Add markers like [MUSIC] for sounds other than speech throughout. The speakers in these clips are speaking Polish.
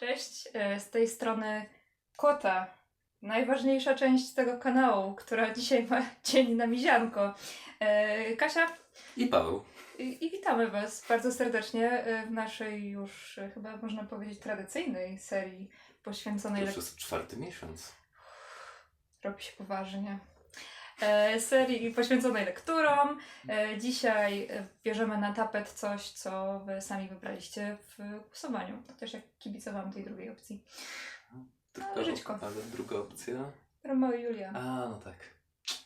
Cześć, e, z tej strony Kota. Najważniejsza część tego kanału, która dzisiaj ma [LAUGHS] dzień na mizianko. E, Kasia I Paweł. i, i witamy Was bardzo serdecznie e, w naszej już chyba można powiedzieć tradycyjnej serii To poświęconej już lek- jest czwarty miesiąc. robi się poważnie. E, serii poświęconej lekturom. E, dzisiaj bierzemy na tapet coś, co Wy sami wybraliście w głosowaniu. To też jak kibicowałam tej drugiej opcji. Tylko, żyćko. ale druga opcja. Romeo i Julia. A, no tak.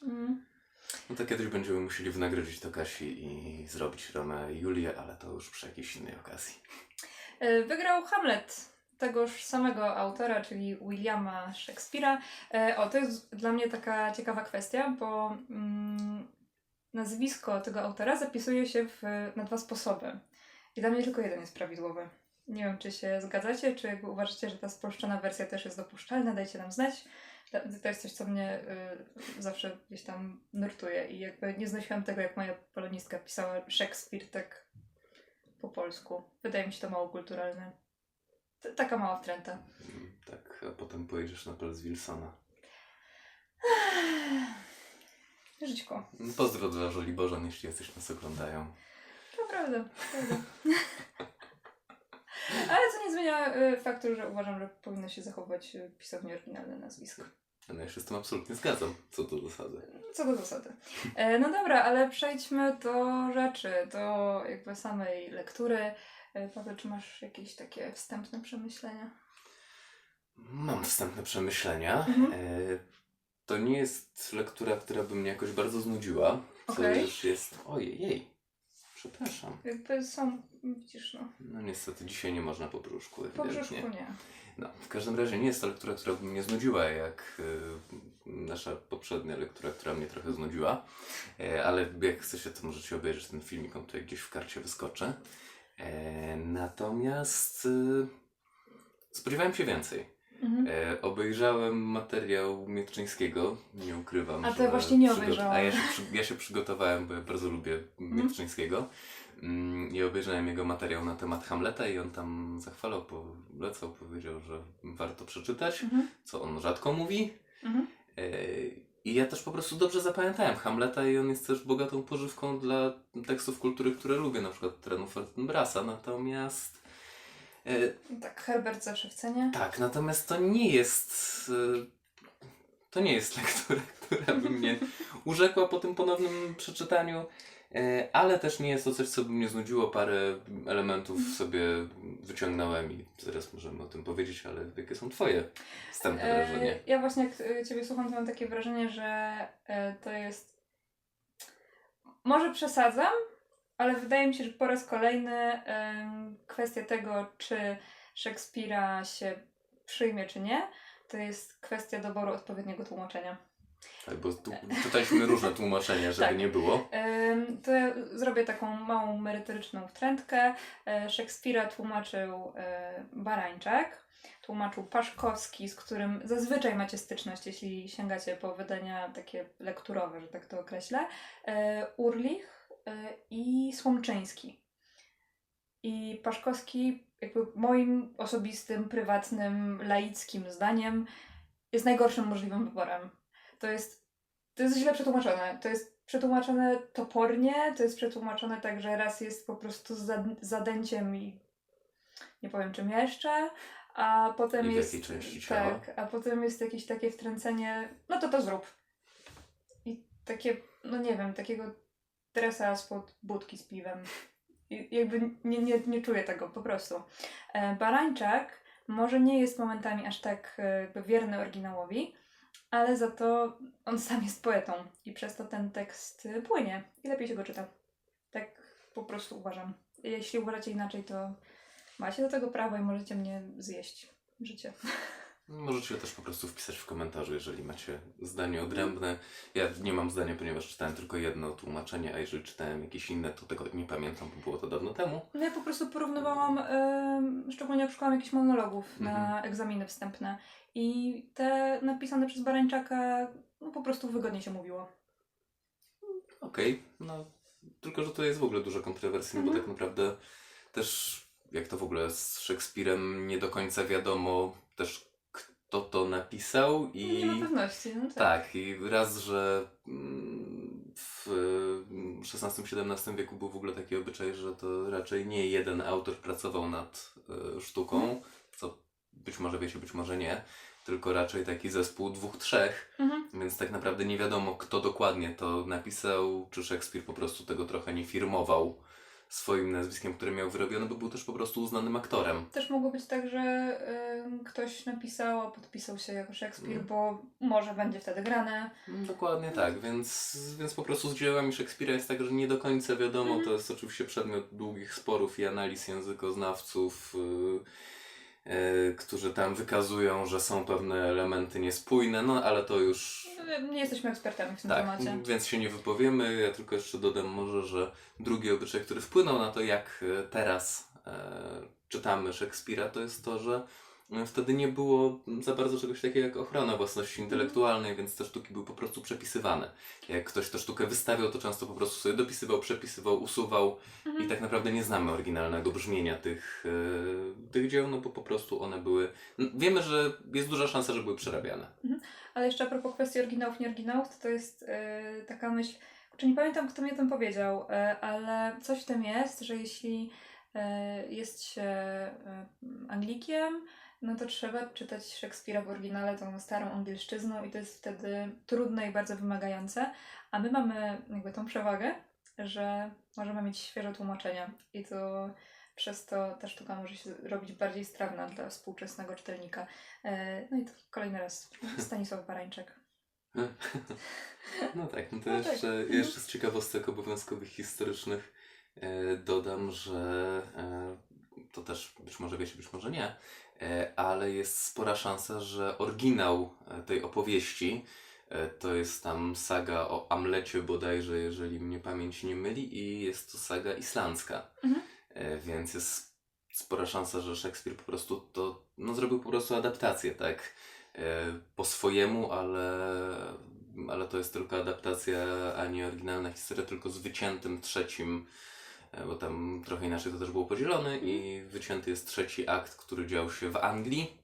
Mm. No to kiedyś będziemy musieli wynagrodzić to Kasi i zrobić Romeo i Julię, ale to już przy jakiejś innej okazji. E, Wygrał Hamlet tegoż samego autora, czyli Williama Shakespeare'a. E, O, to jest dla mnie taka ciekawa kwestia, bo mm, nazwisko tego autora zapisuje się w, na dwa sposoby. I dla mnie tylko jeden jest prawidłowy. Nie wiem, czy się zgadzacie, czy jakby uważacie, że ta spolszczona wersja też jest dopuszczalna, dajcie nam znać. To jest coś, co mnie y, zawsze gdzieś tam nurtuje i jakby nie znosiłam tego, jak moja polonistka pisała Szekspir tak po polsku. Wydaje mi się to mało kulturalne. T- taka mała wtręta. Mm, Tak, a potem pojedziesz na plac Wilsona. Żyćko. Pozdro dla Żoliborzan, jeśli jacyś nas oglądają. To prawda, prawda. [LAUGHS] Ale co nie zmienia y, faktu, że uważam, że powinno się zachować y, pisownie oryginalne nazwisko. No ja się z tym absolutnie zgadzam, co do zasady. Co do zasady. E, no dobra, ale przejdźmy do rzeczy, do jakby samej lektury. E, Paweł, czy masz jakieś takie wstępne przemyślenia? Mam wstępne przemyślenia. Mhm. E, to nie jest lektura, która by mnie jakoś bardzo znudziła. Co Okej. już jest... Ojej, jej. Przepraszam. Jakby są, widzisz, no, No niestety dzisiaj nie można po brzuszku. po brzuszku nie. No, w każdym razie nie jest to lektura, która by mnie znudziła, jak y, nasza poprzednia lektura, która mnie trochę znudziła. E, ale jak chcecie, to możecie obejrzeć ten filmik, on tutaj gdzieś w karcie wyskoczy. E, natomiast y, spodziewałem się więcej. Mhm. E, obejrzałem materiał Mietrzyńskiego, nie ukrywam. A to że właśnie nie obejrzałam. A ja się, ja się przygotowałem, bo ja bardzo lubię Mietrzyńskiego. Mm, I obejrzałem jego materiał na temat Hamleta i on tam zachwalał, polecał, powiedział, że warto przeczytać, Mhm. co on rzadko mówi. Mhm. E, I ja też po prostu dobrze zapamiętałem Hamleta i on jest też bogatą pożywką dla tekstów kultury, które lubię, na przykład Trenu Fortinbrasa. Natomiast e, Tak, Herbert zawsze w cenie. tak, natomiast to nie jest. y, To nie jest lektura, [LAUGHS] która by mnie urzekła po tym ponownym przeczytaniu, y, ale też nie jest to coś, co by mnie znudziło. Parę elementów sobie wyciągnąłem i zaraz możemy o tym powiedzieć, ale jakie są Twoje wstępne wrażenie? E, Ja właśnie jak e, Ciebie słucham, to mam takie wrażenie, że e, to jest. Może przesadzam, ale wydaje mi się, że po raz kolejny kwestia tego, czy Szekspira się przyjmie, czy nie, to jest kwestia doboru odpowiedniego tłumaczenia. Tak, bo tu, czytaliśmy różne tłumaczenia, żeby Tak. nie było. To ja zrobię taką małą merytoryczną wtrętkę. E, Szekspira tłumaczył e, Barańczak, tłumaczył Paszkowski, z którym zazwyczaj macie styczność, jeśli sięgacie po wydania takie lekturowe, że tak to określę, e, Urlich i Słomczyński. I Paszkowski, jakby moim osobistym, prywatnym, laickim zdaniem, jest najgorszym możliwym wyborem. To jest, to jest źle przetłumaczone. To jest przetłumaczone topornie, to jest przetłumaczone tak, że raz jest po prostu zad- zadęciem i nie powiem czym jeszcze, a potem I jest. Tak, a potem jest jakieś takie wtręcenie, no to to zrób. I takie, no nie wiem, takiego dresa spod budki z piwem. I jakby nie, nie, nie czuję tego po prostu. E, Barańczak może nie jest momentami aż tak e, wierny oryginałowi, ale za to on sam jest poetą i przez to ten tekst płynie i lepiej się go czyta. Tak po prostu uważam. Jeśli uważacie inaczej, to macie do tego prawo i możecie mnie zjeść życie. Możecie też po prostu wpisać w komentarzu, jeżeli macie zdanie odrębne. Ja nie mam zdania, ponieważ czytałem tylko jedno tłumaczenie, a jeżeli czytałem jakieś inne, to tego nie pamiętam, bo było to dawno temu. No ja po prostu porównywałam, szczególnie jak szukałam jakichś monologów na Mhm. egzaminy wstępne i te napisane przez Barańczaka no, po prostu wygodnie się mówiło. Okej, no tylko że to jest w ogóle dużo kontrowersji, no bo Mhm. tak naprawdę też jak to w ogóle z Szekspirem nie do końca wiadomo też kto to napisał i... Nie ma pewności. No tak. Tak, i raz, że mm, w XVI-XVII wieku był w ogóle taki obyczaj, że to raczej nie jeden autor pracował nad e, sztuką, co być może wiecie, być może nie, tylko raczej taki zespół dwóch, trzech, Mhm. więc tak naprawdę nie wiadomo, kto dokładnie to napisał, czy Szekspir po prostu tego trochę nie firmował swoim nazwiskiem, które miał wyrobione, bo był też po prostu uznanym aktorem. Też mogło być tak, że ym, ktoś napisał, a podpisał się jako Szekspir, Mm. bo może będzie wtedy grane. Mm, Dokładnie tak, więc, więc po prostu z dziełami Szekspira jest tak, że nie do końca wiadomo. Mhm. To jest oczywiście przedmiot długich sporów i analiz językoznawców, yy, którzy tam wykazują, że są pewne elementy niespójne, no ale to już Nie jesteśmy ekspertami w tym tak, temacie. więc się nie wypowiemy. Ja tylko jeszcze dodam może, że drugi obyczaj, który wpłynął na to, jak e, teraz e, czytamy Szekspira, to jest to, że e, wtedy nie było za bardzo czegoś takiego jak ochrona własności intelektualnej, więc te sztuki były po prostu przepisywane. Jak ktoś tę sztukę wystawiał, to często po prostu sobie dopisywał, przepisywał, usuwał Mhm. i tak naprawdę nie znamy oryginalnego brzmienia tych, e, tych dzieł, no bo po prostu one były... Wiemy, że jest duża szansa, że były przerabiane. Ale jeszcze a propos kwestii oryginałów, nie oryginałów, to to jest y, taka myśl, czy nie pamiętam kto mi o tym powiedział, y, ale coś w tym jest, że jeśli jest się Anglikiem, no to trzeba czytać Szekspira w oryginale tą starą angielszczyzną i to jest wtedy trudne i bardzo wymagające, a my mamy jakby tą przewagę, że możemy mieć świeże tłumaczenia i to przez to ta sztuka może się robić bardziej strawna dla współczesnego czytelnika. E, No i to kolejny raz Stanisław Barańczek. No tak, no to No tak. jeszcze, Mhm. jeszcze z ciekawostek obowiązkowych historycznych e, dodam, że e, to też być może wiecie, być może nie, e, ale jest spora szansa, że oryginał e, tej opowieści e, to jest tam saga o Amlecie bodajże, jeżeli mnie pamięć nie myli i jest to saga islandzka. Mhm. Więc jest spora szansa, że Szekspir po prostu to, no zrobił po prostu adaptację, tak? Po swojemu, ale, ale to jest tylko adaptacja, a nie oryginalna historia, tylko z wyciętym trzecim, bo tam trochę inaczej to też było podzielone i wycięty jest trzeci akt, który dział się w Anglii.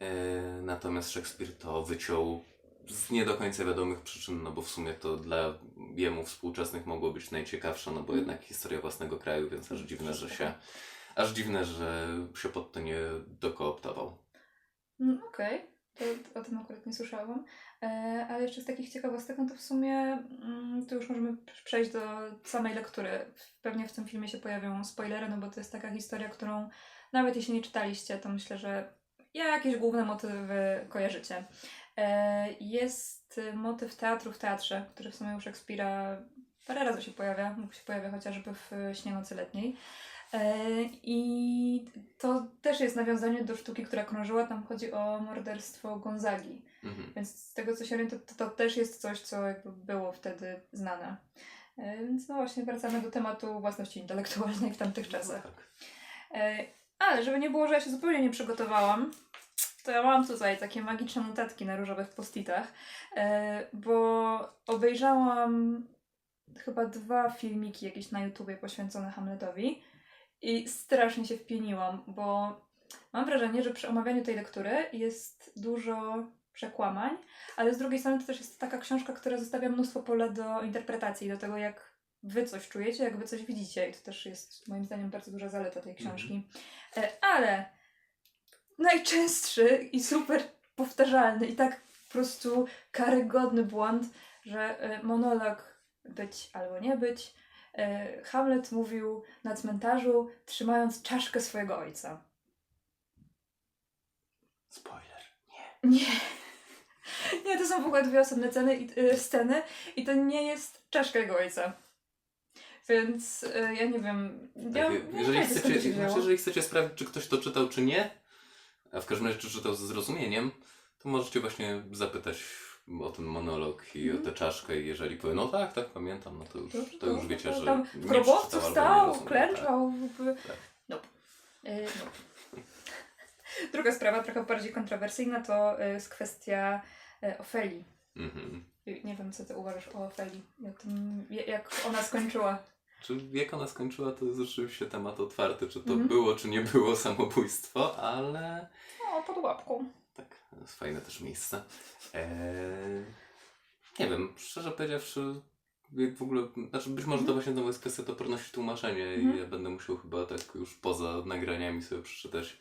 E, Natomiast Szekspir to wyciął z nie do końca wiadomych przyczyn, no bo w sumie to dla jemu współczesnych mogło być najciekawsze, no bo Mhm. jednak historia własnego kraju, więc aż dziwne, że się, aż dziwne, że się pod to nie dokooptował. Mm, Okej, to o tym akurat nie słyszałam. E, ale jeszcze z takich ciekawostek, no to w sumie mm, to już możemy przejść do samej lektury. Pewnie w tym filmie się pojawią spoilery, no bo to jest taka historia, którą nawet jeśli nie czytaliście, to myślę, że jakieś główne motywy kojarzycie. E, jest motyw teatru w teatrze, który w sumie u Szekspira parę razy się pojawia. Mógł się pojawia chociażby w Śnie nocy letniej. E, I to też jest nawiązanie do sztuki, która krążyła. Tam chodzi o morderstwo Gonzagi. Mhm. Więc z tego co się orientuję, to, to też jest coś, co jakby było wtedy znane. E, Więc no właśnie wracamy do tematu własności intelektualnej w tamtych czasach. Tak. E, Ale żeby nie było, że ja się zupełnie nie przygotowałam, to ja mam tutaj takie magiczne notatki na różowych postitach, bo obejrzałam chyba dwa filmiki jakieś na YouTubie poświęcone Hamletowi i strasznie się wpieniłam, bo mam wrażenie, że przy omawianiu tej lektury jest dużo przekłamań, ale z drugiej strony to też jest taka książka, która zostawia mnóstwo pola do interpretacji, do tego jak wy coś czujecie, jak wy coś widzicie i to też jest moim zdaniem bardzo duża zaleta tej książki. E, Ale najczęstszy i super powtarzalny i tak po prostu karygodny błąd, że e, monolog być albo nie być. E, Hamlet mówił na cmentarzu, trzymając czaszkę swojego ojca. Spoiler. Nie. Nie, [LAUGHS] to są w ogóle dwie osobne ceny i, y, sceny i to nie jest czaszka jego ojca. Więc y, ja nie wiem. Ja, Tak, nie jeżeli, wiem, to chcecie, znaczy, jeżeli chcecie sprawdzić, czy ktoś to czytał, czy nie, a w każdym razie, czy czytał ze zrozumieniem, to możecie właśnie zapytać o ten monolog i o Mhm. tę czaszkę i jeżeli powie, no tak, tak, pamiętam, no to już, Dobrze, to już dobrze, wiecie, że tam w grobowcu wstał, rozumiał, klęczał. Tak. Nope. Y, nope. [LAUGHS] Druga sprawa, trochę bardziej kontrowersyjna, to y, jest kwestia Ofelii. Tak. Mhm. Y, Nie wiem, co ty uważasz o Ofelii. Jak, ona skończyła. Czy jak ona skończyła, to jest rzeczywiście temat otwarty, czy to Mhm. było, czy nie było samobójstwo, ale O, pod łapką. Tak, to jest fajne też miejsce. Eee, nie wiem, szczerze powiedziawszy, jak w ogóle, znaczy być może to Mhm. właśnie znowu jest kwestia toporności tłumaczenia Mhm. i ja będę musiał chyba tak już poza nagraniami sobie przeczytać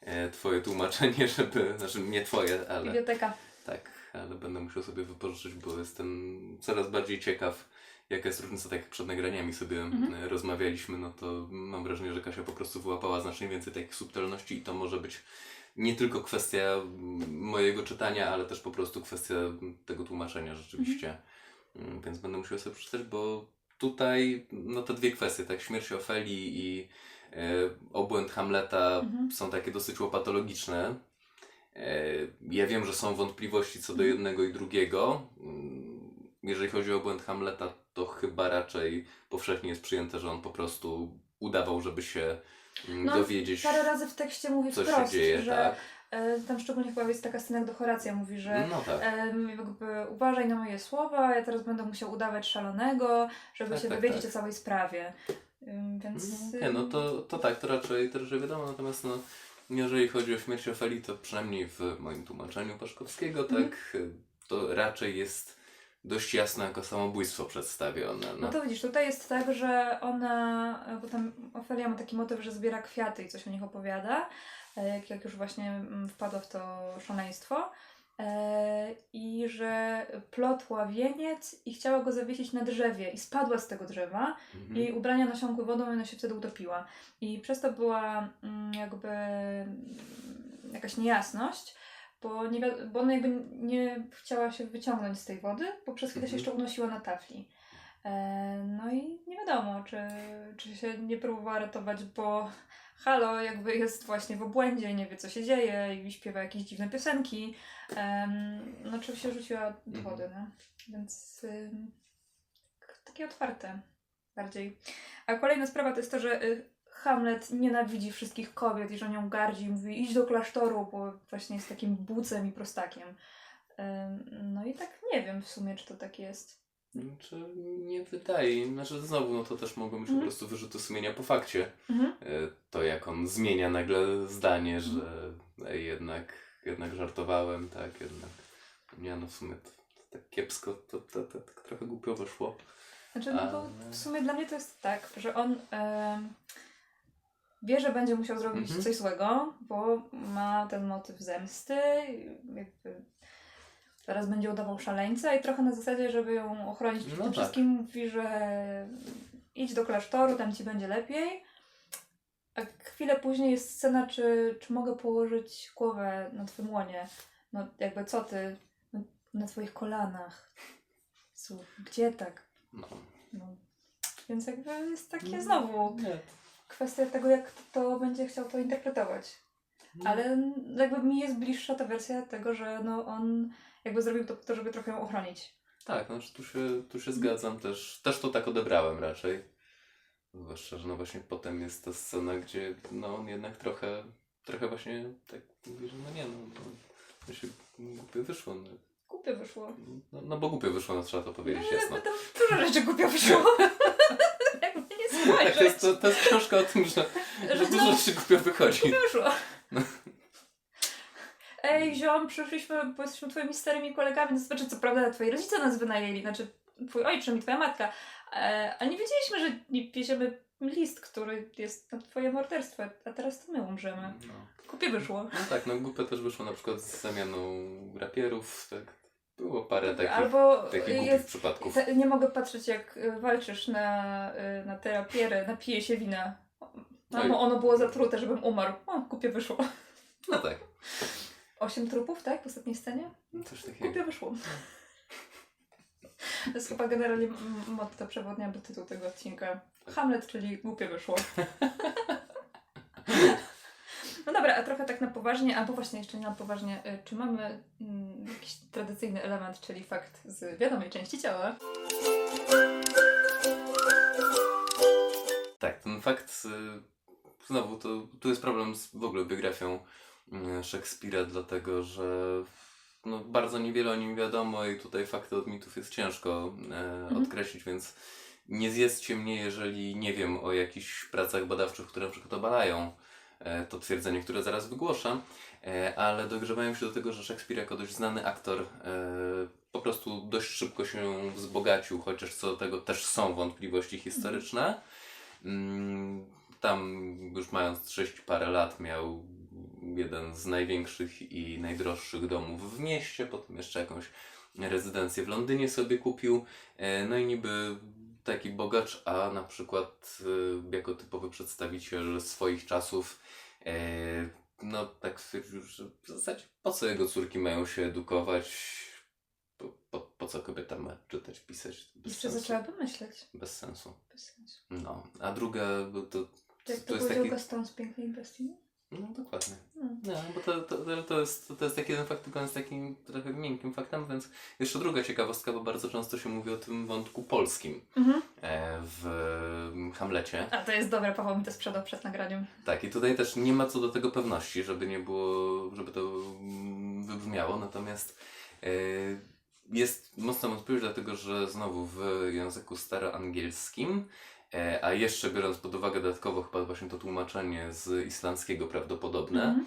e, twoje tłumaczenie, [LAUGHS] żeby, znaczy nie twoje, ale Biblioteka. tak, ale będę musiał sobie wypożyczyć, bo jestem coraz bardziej ciekaw, jaka jest różnica, tak jak przed nagraniami sobie Mhm. e, rozmawialiśmy, no to mam wrażenie, że Kasia po prostu wyłapała znacznie więcej takich subtelności i to może być nie tylko kwestia mm, mojego czytania, ale też po prostu kwestia tego tłumaczenia rzeczywiście. Mm, Więc będę musiał sobie przeczytać, bo tutaj no te dwie kwestie, tak, śmierć Ofelii i e, obłęd Hamleta Mhm. są takie dosyć łopatologiczne. E, Ja wiem, że są wątpliwości co do Mhm. jednego i drugiego. Mm, Jeżeli chodzi o błęd Hamleta, to chyba raczej powszechnie jest przyjęte, że on po prostu udawał, żeby się No, dowiedzieć, Parę razy w tekście mówi co się wprost, dzieje. że tak. e, tam szczególnie chyba jest taka scena, jak do Horacja mówi, że No tak. em, jakby uważaj na moje słowa, ja teraz będę musiał udawać szalonego, żeby Tak, się tak, dowiedzieć tak. o całej sprawie. Więc... No, Nie, no to, to tak, to raczej, to raczej wiadomo, natomiast no, jeżeli chodzi o śmierć Ofeli, to przynajmniej w moim tłumaczeniu Paszkowskiego, Mhm. tak, to raczej jest dość jasno jako samobójstwo przedstawione. No No. to widzisz, tutaj jest tak, że ona, bo tam Ofelia ma taki motyw, że zbiera kwiaty i coś o nich opowiada, e, jak, jak już właśnie mm, wpadła w to szaleństwo. E, I że plotła wieniec i chciała go zawiesić na drzewie i spadła z tego drzewa Mhm. i ubrania nasiąkły wodą i ona się wtedy utopiła. I przez to była mm, jakby mm, jakaś niejasność, bo, nie, bo ona jakby nie chciała się wyciągnąć z tej wody, bo przez chwilę się Mhm. jeszcze unosiła na tafli. E, no i nie wiadomo, czy, czy się nie próbowała ratować, bo halo, jakby jest właśnie w obłędzie, nie wie co się dzieje i śpiewa jakieś dziwne piosenki. No czy się rzuciła do Mhm. wody, no. Więc ym, k- takie otwarte bardziej. A kolejna sprawa to jest to, że y, Hamlet nienawidzi wszystkich kobiet i że nią gardzi i mówi idź do klasztoru, bo właśnie jest takim bucem i prostakiem. No i tak nie wiem w sumie, czy to tak jest. Czy nie wydaje, znaczy znowu, no to też mogą być po Mhm. prostu wyrzuty sumienia po fakcie. Mhm. E, To jak on zmienia nagle zdanie, że ej, jednak, jednak żartowałem, tak, jednak. Nie no, w sumie to, to tak kiepsko, to, to, to, tak trochę głupio wyszło. Znaczy, no bo w sumie dla mnie to jest tak, że on wie, że będzie musiał zrobić Mhm. coś złego, bo ma ten motyw zemsty, jakby teraz będzie udawał szaleńca i trochę na zasadzie, żeby ją ochronić przed No tym tak. wszystkim, mówi, że idź do klasztoru, tam ci będzie lepiej. A chwilę później jest scena, czy, czy mogę położyć głowę na twym łonie. No jakby co ty? No, na twoich kolanach. Jezu, Gdzie tak? No. No. Więc jakby jest takie No, znowu Nie. Kwestia tego, jak to będzie chciał to interpretować. No. Ale jakby mi jest bliższa ta wersja tego, że no on jakby zrobił to po to, żeby trochę ją ochronić. Tak, znaczy tu się, tu się zgadzam też. Też to tak odebrałem raczej. Zwłaszcza, że no właśnie potem jest ta scena, gdzie no on jednak trochę, trochę właśnie tak mówi, że no nie no, no to się głupio wyszło. No, Głupio wyszło. no, no bo głupio wyszło, no trzeba to No powiedzieć jakby jasno. tam dużo rzeczy głupio wyszło. [LAUGHS] Tak, to jest, to, to jest książka o tym, że, że że dużo no, rzeczy głupio wychodzi. głupio wyszło. Ej, ziom, przyszliśmy, bo jesteśmy twoimi starymi kolegami, no znaczy co prawda twoi rodzice nas wynajęli, znaczy twój ojczym i twoja matka, e, ale nie wiedzieliśmy, że nie wieziemy list, który jest na twoje morderstwo, a teraz to my umrzemy. No. Głupio wyszło. no tak, no głupio też wyszło na przykład z zamianą rapierów, tak. Było parę takich, Albo takich jest, przypadków. nie mogę patrzeć jak y, walczysz na, y, na te rapiery, napije się wina. Oj. Albo ono było zatrute, żebym umarł. O, głupio wyszło. [LAUGHS] No tak, Osiem trupów, tak? W ostatniej scenie? coś takiego. Głupio wyszło. To jest chyba generalnie motto przewodnie albo tytuł tego odcinka. Hamlet, czyli głupio wyszło. [LAUGHS] Dobra, a trochę tak na poważnie, albo właśnie jeszcze nie na poważnie, y, czy mamy mm, jakiś tradycyjny element, czyli fakt z wiadomej części ciała? Tak, ten fakt, y, znowu, to, tu jest problem z w ogóle biografią y, Szekspira, dlatego że no, bardzo niewiele o nim wiadomo i tutaj fakty od mitów jest ciężko e, Mhm. odkreślić, więc nie zjedzcie mnie, jeżeli nie wiem o jakichś pracach badawczych, które na przykład obalają to twierdzenie, które zaraz wygłoszę, e, ale dogrzewają się do tego, że Szekspir jako dość znany aktor e, po prostu dość szybko się wzbogacił, chociaż co do tego też są wątpliwości historyczne. Mm, Tam już mając 6 parę lat miał jeden z największych i najdroższych domów w mieście, potem jeszcze jakąś rezydencję w Londynie sobie kupił. E, No i niby taki bogacz, a na przykład e, jako typowy przedstawiciel swoich czasów e, no tak stwierdził, że w zasadzie po co jego córki mają się edukować, po, po, po co kobieta ma czytać, pisać, bez Jeszcze sensu. zaczęłabym myśleć. Bez sensu. Bez sensu. No, a druga, to, Jak to, to jest taki... Gaston z Pięknej Bestii? No dokładnie. No. Bo to, to, to, jest, to jest taki jeden fakt, tylko on jest takim trochę miękkim faktem, więc jeszcze druga ciekawostka, bo bardzo często się mówi o tym wątku polskim Mhm. e, w Hamlecie. A to jest dobre, Paweł mi to sprzedał przed nagraniem. Tak, i tutaj też nie ma co do tego pewności, żeby nie było, żeby to wybrzmiało, natomiast e, jest mocna wątpliwość, dlatego że znowu w języku staroangielskim, a jeszcze biorąc pod uwagę dodatkowo chyba właśnie to tłumaczenie z islandzkiego prawdopodobne, Mhm.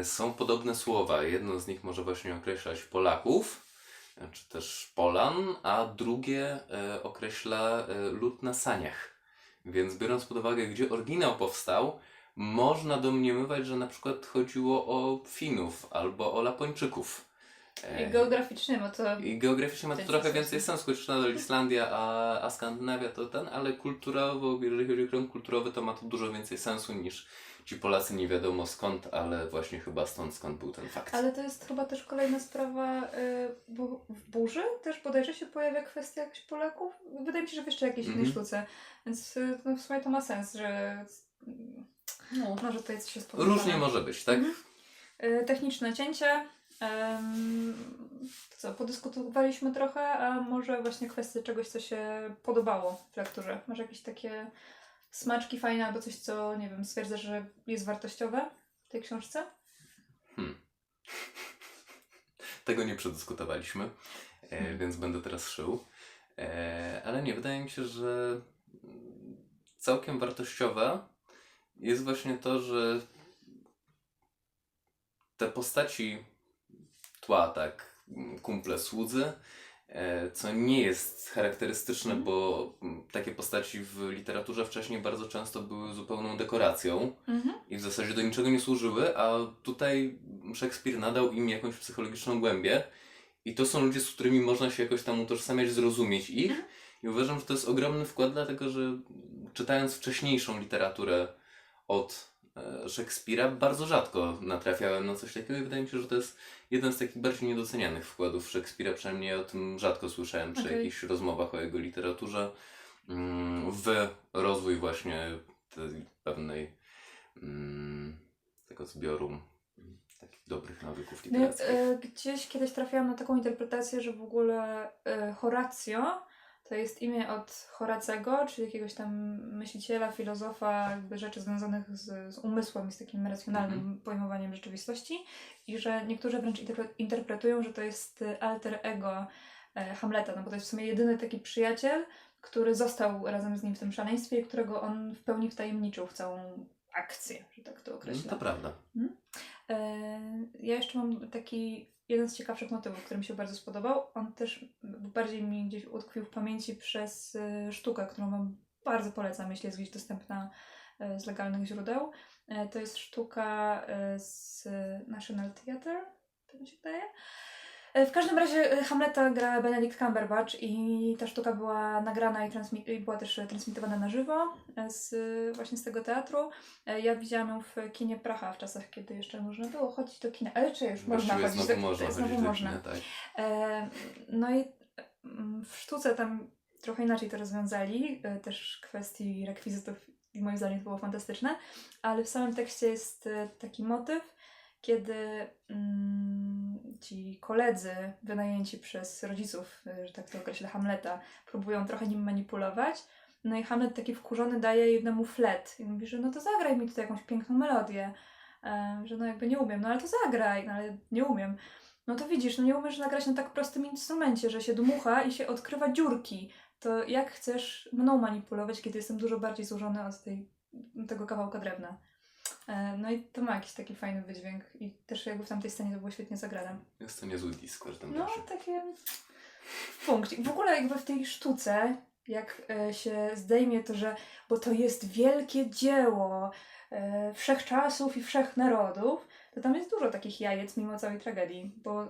E, Są podobne słowa. Jedno z nich może właśnie określać Polaków, e, czy też Polan, a drugie e, określa e, lud na saniach. Więc biorąc pod uwagę, gdzie oryginał powstał, można domniemywać, że na przykład chodziło o Finów albo o Lapończyków. E, I geograficznie, bo to... i geograficznie ma to trochę więcej sensu, chociaż nadal Islandia, a, a Skandynawia to ten, ale kulturowo, jeżeli chodzi o krąg kulturowy, to ma to dużo więcej sensu niż ci Polacy nie wiadomo skąd, ale właśnie chyba stąd skąd był ten fakt. Ale to jest chyba też kolejna sprawa, y, bo w burzy też bodajże się pojawia kwestia jakichś Polaków. Wydaje mi się, że w jeszcze jakiejś innej Mhm. sztuce. Więc y, no, w sumie to ma sens, że No. może tutaj coś jest powiązane. Różnie może być, tak? Mhm. Y, Techniczne cięcie. Co, podyskutowaliśmy trochę, a może właśnie kwestie czegoś, co się podobało w lekturze. Może jakieś takie smaczki fajne albo coś, co, nie wiem, stwierdzasz, że jest wartościowe w tej książce? [LAUGHS] Tego nie przedyskutowaliśmy, e, więc będę teraz szył. E, ale nie, wydaje mi się, że całkiem wartościowe jest właśnie to, że te postaci tła, tak, mm, kumple słudzy, e, co nie jest charakterystyczne, Mhm. bo mm, takie postaci w literaturze wcześniej bardzo często były zupełną dekoracją Mhm. i w zasadzie do niczego nie służyły, a tutaj Szekspir nadał im jakąś psychologiczną głębię i to są ludzie, z którymi można się jakoś tam utożsamiać, zrozumieć ich i uważam, że to jest ogromny wkład, dlatego że czytając wcześniejszą literaturę od Szekspira, bardzo rzadko natrafiałem na coś takiego i wydaje mi się, że to jest jeden z takich bardziej niedocenianych wkładów Szekspira, przynajmniej o tym rzadko słyszałem przy Okej. jakichś rozmowach o jego literaturze, mm, w rozwój właśnie tej pewnej mm, tego zbioru takich dobrych nawyków No, ja, literackich. e, gdzieś kiedyś trafiłam na taką interpretację, że w ogóle e, Horatio to jest imię od Horacego, czyli jakiegoś tam myśliciela, filozofa, jakby rzeczy związanych z, z umysłem i z takim racjonalnym Mhm. pojmowaniem rzeczywistości i że niektórzy wręcz interpre- interpretują, że to jest e, alter ego e, Hamleta, no bo to jest w sumie jedyny taki przyjaciel, który został razem z nim w tym szaleństwie i którego on w pełni wtajemniczył w całą akcję, że tak to określę. to prawda. E, Ja jeszcze mam taki jeden z ciekawszych motywów, który mi się bardzo spodobał. On też bardziej mi gdzieś utkwił w pamięci przez e, sztukę, którą Wam bardzo polecam, jeśli jest gdzieś dostępna e, z legalnych źródeł. E, To jest sztuka z National Theatre, tak mi się wydaje. E, W każdym razie e, Hamleta gra Benedict Cumberbatch i ta sztuka była nagrana i, i była też transmitowana na żywo e, z, właśnie z tego teatru. Ja widziałam ją w kinie Pracha w czasach, kiedy jeszcze można było chodzić do kina. Ale czy już można chodzić znowu do można znowu chodzić do można. kina, tak. No i mm, w sztuce tam trochę inaczej to rozwiązali, też kwestii rekwizytów i moim zdaniem to było fantastyczne, ale w samym tekście jest taki motyw, kiedy mm, ci koledzy wynajęci przez rodziców, e, że tak to określę, Hamleta, próbują trochę nim manipulować. No i Hamlet taki wkurzony daje jednemu flet i mówi, że no to zagraj mi tutaj jakąś piękną melodię, e, że no jakby nie umiem, no ale to zagraj, no ale nie umiem. No to widzisz, no nie umiesz nagrać na tak prostym instrumencie, że się dmucha i się odkrywa dziurki. to jak chcesz mną manipulować, kiedy jestem dużo bardziej złożony od tej, tego kawałka drewna. E, No i to ma jakiś taki fajny wydźwięk i też jakby w tamtej scenie to było świetnie zagrane. Jest to niezły w każdym No, razie. takie punkcik. W ogóle jakby w tej sztuce, jak e, się zdejmie to, że bo to jest wielkie dzieło e, wszechczasów i wszechnarodów, to tam jest dużo takich jajec mimo całej tragedii, bo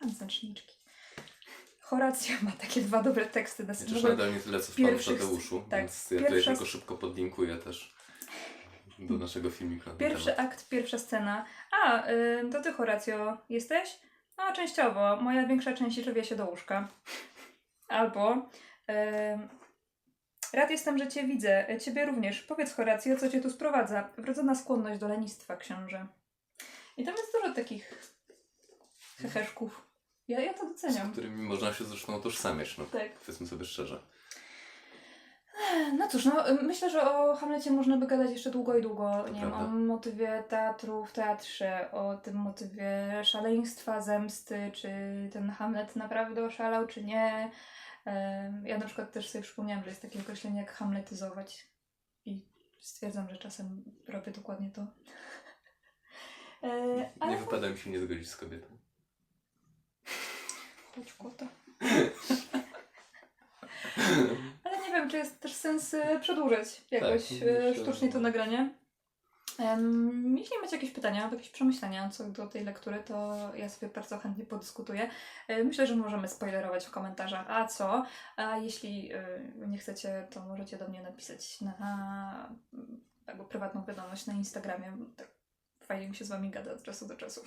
mam znaczniczki. Horacja ma takie dwa dobre teksty na ogóle nadal nie tyle co w Panu Tadeuszu, tak, więc ja tutaj pierwsza- tylko szybko podlinkuję też do naszego filmiku na ten Pierwszy temat. akt, pierwsza scena. A, y, to ty, Horacjo, jesteś? No, częściowo. Moja większa część żywia się do łóżka. Albo. Y, rad jestem, że cię widzę. Ciebie również. Powiedz, Horacjo, co cię tu sprowadza? Wrodzona skłonność do lenistwa, książę. I tam jest dużo takich heheszków. Ja, ja to Z doceniam. którymi można się zresztą utożsamiać, no Tak. powiedzmy sobie szczerze. No cóż, no, myślę, że o Hamlecie można by gadać jeszcze długo i długo. To nie wiem, o motywie teatru w teatrze, o tym motywie szaleństwa, zemsty, czy ten Hamlet naprawdę oszalał, czy nie. Ja na przykład też sobie przypomniałam, że jest takie określenie jak hamletyzować. I stwierdzam, że czasem robię dokładnie to. [LAUGHS] E, Ale Nie wypada mi się nie zgodzić z kobietą. Chodź kłota. [LAUGHS] Wiem, czy jest też sens e, przedłużać jakoś Tak, e, myślę, sztucznie to nagranie. Em, jeśli macie jakieś pytania albo jakieś przemyślenia co do tej lektury, to ja sobie bardzo chętnie podyskutuję. E, Myślę, że możemy spoilerować w komentarzach, a co? A jeśli nie chcecie, to możecie do mnie napisać na albo prywatną wiadomość na Instagramie. Tak fajnie mi się z wami gada od czasu do czasu.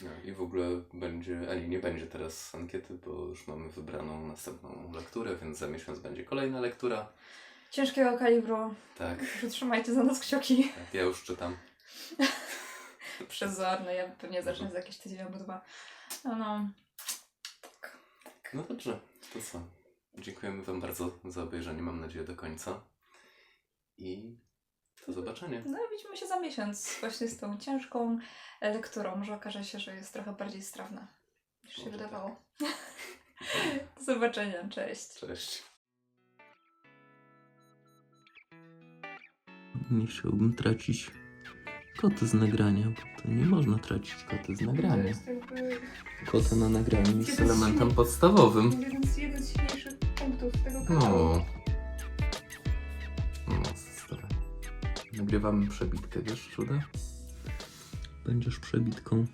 No, I w ogóle będzie, ani nie będzie teraz ankiety, bo już mamy wybraną następną lekturę, więc za miesiąc będzie kolejna lektura. Ciężkiego kalibru. Tak, [LAUGHS] Trzymajcie za nas kciuki. tak ja już czytam. [LAUGHS] Przezorne, ja pewnie zacznę za jakiś tydzień albo dwa. No, no. No dobrze, to co? Dziękujemy Wam bardzo za obejrzenie, mam nadzieję do końca. I do zobaczenia. no widzimy się za miesiąc właśnie z tą ciężką lekturą. Może okaże się, że jest trochę bardziej strawna niż się Może wydawało. [LAUGHS] do zobaczenia, cześć. Cześć. Nie chciałbym tracić kota z nagrania, bo to nie można tracić kota z nagrania. jakby Kota na nagraniu jest elementem podstawowym. jeden z, jeden z silniejszych punktów tego No. kanału. No, Nagrywamy przebitkę, wiesz, Ruda? Będziesz przebitką.